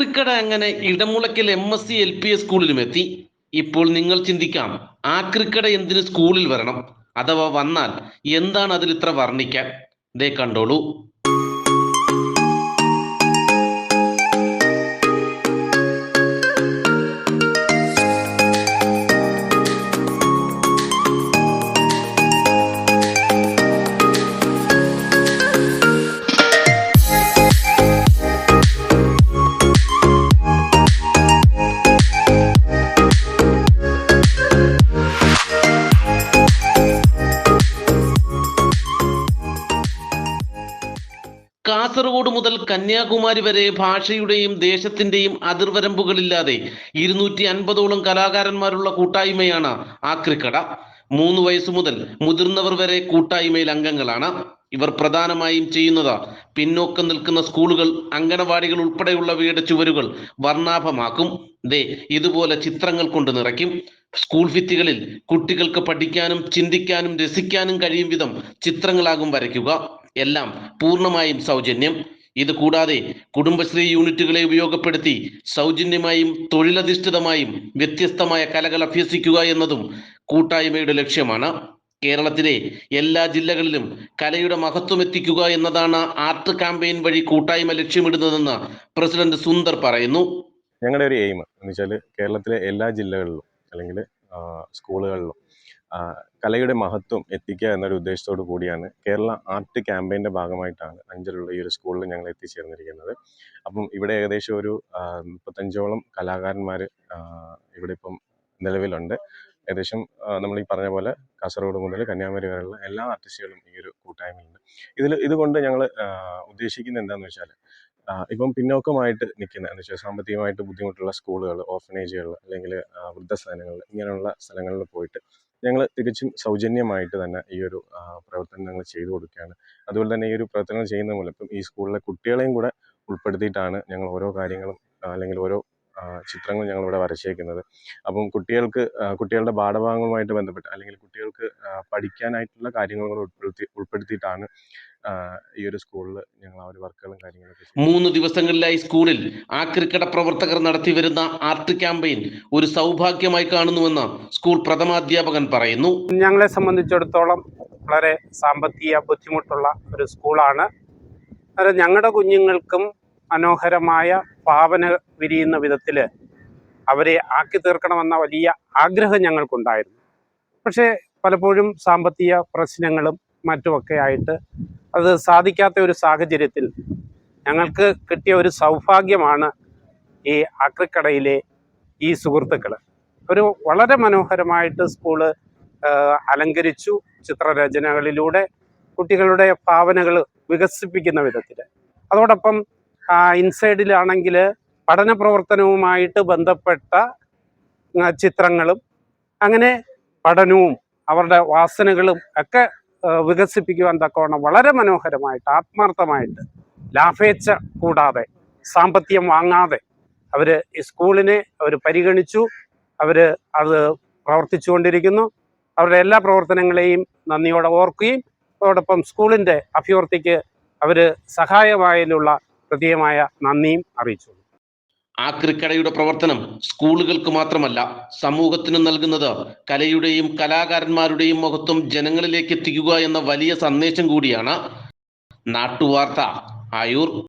ആക്രിക്കട അങ്ങനെ Edamulakkal M S C L P S സ്കൂളിലും എത്തി. ഇപ്പോൾ നിങ്ങൾ ചിന്തിക്കാം ആക്രിക്കട എന്തിന് സ്കൂളിൽ വരണം? അഥവാ വന്നാൽ എന്താണ് അതിൽ ഇത്ര വർണിക്കാൻ? ദേ കണ്ടോളൂ. കാസർഗോഡ് മുതൽ കന്യാകുമാരി വരെ ഭാഷയുടെയും ദേശത്തിന്റെയും അതിർവരമ്പുകളില്ലാതെ ഇരുന്നൂറ്റി അൻപതോളം കലാകാരന്മാരുള്ള കൂട്ടായ്മയാണ് ആ ആക്രിക്കട മൂന്ന് വയസ്സു മുതൽ മുതിർന്നവർ വരെ കൂട്ടായ്മയിൽ അംഗങ്ങളാണ്. ഇവർ പ്രധാനമായും ചെയ്യുന്നത് പിന്നോക്കം നിൽക്കുന്ന സ്കൂളുകൾ അങ്കണവാടികൾ ഉൾപ്പെടെയുള്ളവയുടെ ചുവരുകൾ വർണാഭമാക്കും. ദേ ഇതുപോലെ ചിത്രങ്ങൾ കൊണ്ട് നിറയ്ക്കും. സ്കൂൾ ഭിത്തികളിൽ കുട്ടികൾക്ക് പഠിക്കാനും ചിന്തിക്കാനും രസിക്കാനും കഴിയും വിധം ചിത്രങ്ങളാകും വരയ്ക്കുക. എല്ലാം പൂർണമായും സൗജന്യം. ഇത് കൂടാതെ കുടുംബശ്രീ യൂണിറ്റുകളെ ഉപയോഗപ്പെടുത്തി സൗജന്യമായും തൊഴിലധിഷ്ഠിതമായും വ്യത്യസ്തമായ കലകൾ അഭ്യസിക്കുക എന്നതും കൂട്ടായ്മയുടെ ലക്ഷ്യമാണ്. കേരളത്തിലെ എല്ലാ ജില്ലകളിലും കലയുടെ മഹത്വം എത്തിക്കുക എന്നതാണ് ആർട്ട് ക്യാമ്പയിൻ വഴി കൂട്ടായ്മ ലക്ഷ്യമിടുന്നതെന്ന് പ്രസിഡന്റ് സുന്ദർ പറയുന്നു. ഞങ്ങളുടെ ഒരു എയിം എന്ന് വെച്ചാൽ കേരളത്തിലെ എല്ലാ ജില്ലകളിലും അല്ലെങ്കിൽ സ്കൂളുകളിലും കലയുടെ മഹത്വം എത്തിക്കുക എന്നൊരു ഉദ്ദേശത്തോടു കൂടിയാണ് കേരള ആർട്ട് ക്യാമ്പയിന്റെ ഭാഗമായിട്ടാണ് അഞ്ചലുള്ള ഈ ഒരു സ്കൂളിൽ ഞങ്ങൾ എത്തിച്ചേർന്നിരിക്കുന്നത്. അപ്പം ഇവിടെ ഏകദേശം ഒരു മുപ്പത്തഞ്ചോളം കലാകാരന്മാർ ഇവിടെ ഇപ്പം നിലവിലുണ്ട്. ഏകദേശം നമ്മൾ ഈ പറഞ്ഞ പോലെ കാസർഗോഡ് മുതൽ കന്യാകുമാരി വരെയുള്ള എല്ലാ ആർട്ടിസ്റ്റുകളും ഈ ഒരു കൂട്ടായ്മയുണ്ട് ഇതിൽ ഇതുകൊണ്ട് ഞങ്ങൾ ഉദ്ദേശിക്കുന്നത് എന്താണെന്ന് വെച്ചാൽ ഇപ്പം പിന്നോക്കമായിട്ട് നിൽക്കുന്ന എന്ന് വെച്ചാൽ സാമ്പത്തികമായിട്ട് ബുദ്ധിമുട്ടുള്ള സ്കൂളുകൾ ഓർഫനേജുകൾ അല്ലെങ്കിൽ വൃദ്ധസ്ഥാനങ്ങൾ ഇങ്ങനെയുള്ള സ്ഥലങ്ങളിൽ പോയിട്ട് ഞങ്ങൾ തികച്ചും സൗജന്യമായിട്ട് തന്നെ ഈ ഒരു പ്രവർത്തനം ഞങ്ങൾ ചെയ്തു കൊടുക്കുകയാണ്. അതുപോലെ തന്നെ ഈ ഒരു പ്രവർത്തനം ചെയ്യുന്ന മൂലം ഇപ്പം ഈ സ്കൂളിലെ കുട്ടികളെയും കൂടെ ഉൾപ്പെടുത്തിയിട്ടാണ് ഞങ്ങൾ ഓരോ കാര്യങ്ങളും അല്ലെങ്കിൽ ഓരോ ചിത്രങ്ങൾ ഞങ്ങളിവിടെ വരച്ചേക്കുന്നത്. അപ്പം കുട്ടികൾക്ക് കുട്ടികളുടെ പാഠഭാഗങ്ങളുമായിട്ട് ബന്ധപ്പെട്ട് അല്ലെങ്കിൽ കുട്ടികൾക്ക് പഠിക്കാനായിട്ടുള്ള കാര്യങ്ങൾ കൂടെ ഉൾപ്പെടുത്തി ഉൾപ്പെടുത്തിയിട്ടാണ് ഈ ഒരു സ്കൂളിൽ ഞങ്ങൾ ആ ഒരു വർക്കുകളും കാര്യങ്ങളൊക്കെ മൂന്ന് ദിവസങ്ങളിലായി സ്കൂളിൽ ആ ക്രിക്കറ്റ് പ്രവർത്തകർ നടത്തി വരുന്ന ആർട്ട് ക്യാമ്പയിൻ ഒരു സൗഭാഗ്യമായി കാണുന്നുവെന്ന് സ്കൂൾ പ്രഥമാധ്യാപകൻ പറയുന്നു. ഞങ്ങളെ സംബന്ധിച്ചിടത്തോളം വളരെ സാമ്പത്തിക ബുദ്ധിമുട്ടുള്ള ഒരു സ്കൂളാണ്. അത് ഞങ്ങളുടെ കുഞ്ഞുങ്ങൾക്കും മനോഹരമായ ഭാവന വിരിയുന്ന വിധത്തിൽ അവരെ ആക്കി തീർക്കണമെന്ന വലിയ ആഗ്രഹം ഞങ്ങൾക്കുണ്ടായിരുന്നു. പക്ഷേ പലപ്പോഴും സാമ്പത്തിക പ്രശ്നങ്ങളും മറ്റുമൊക്കെ ആയിട്ട് അത് സാധിക്കാത്ത ഒരു സാഹചര്യത്തിൽ ഞങ്ങൾക്ക് കിട്ടിയ ഒരു സൗഭാഗ്യമാണ് ഈ ആക്രിക്കടയിലെ ഈ സുഹൃത്തുക്കൾ ഒരു വളരെ മനോഹരമായിട്ട് സ്കൂൾ അലങ്കരിച്ചു ചിത്രരചനകളിലൂടെ കുട്ടികളുടെ ഭാവനകൾ വികസിപ്പിക്കുന്ന വിധത്തിൽ അതോടൊപ്പം ഇൻസൈഡിലാണെങ്കിൽ പഠന പ്രവർത്തനവുമായിട്ട് ബന്ധപ്പെട്ട ചിത്രങ്ങളും അങ്ങനെ പഠനവും അവരുടെ വാസനകളും ഒക്കെ വികസിപ്പിക്കുവാൻ തക്കവണ്ണം വളരെ മനോഹരമായിട്ട് ആത്മാർത്ഥമായിട്ട് ലാഭേച്ഛ കൂടാതെ സാമ്പത്തികം വാങ്ങാതെ അവർ ഈ സ്കൂളിനെ അവർ പരിഗണിച്ചു അവർ അത് പ്രവർത്തിച്ചുകൊണ്ടിരിക്കുന്നു. അവരുടെ എല്ലാ പ്രവർത്തനങ്ങളെയും നന്ദിയോടെ ഓർക്കുകയും അതോടൊപ്പം സ്കൂളിന്റെ അഭ്യർത്ഥിക്ക് അവർ സഹായമായതിലുള്ള പ്രത്യേകമായ നന്ദിയും അറിയിച്ചു. ആക്രിക്കടയുടെ പ്രവർത്തനം സ്കൂളുകൾക്ക് മാത്രമല്ല സമൂഹത്തിന് നൽകുന്നത് കലയുടെയും കലാകാരന്മാരുടെയും മഹത്വം ജനങ്ങളിലേക്ക് എത്തിക്കുക എന്ന വലിയ സന്ദേശം കൂടിയാണ് നാട്ടുവാർത്ത. ആയൂർ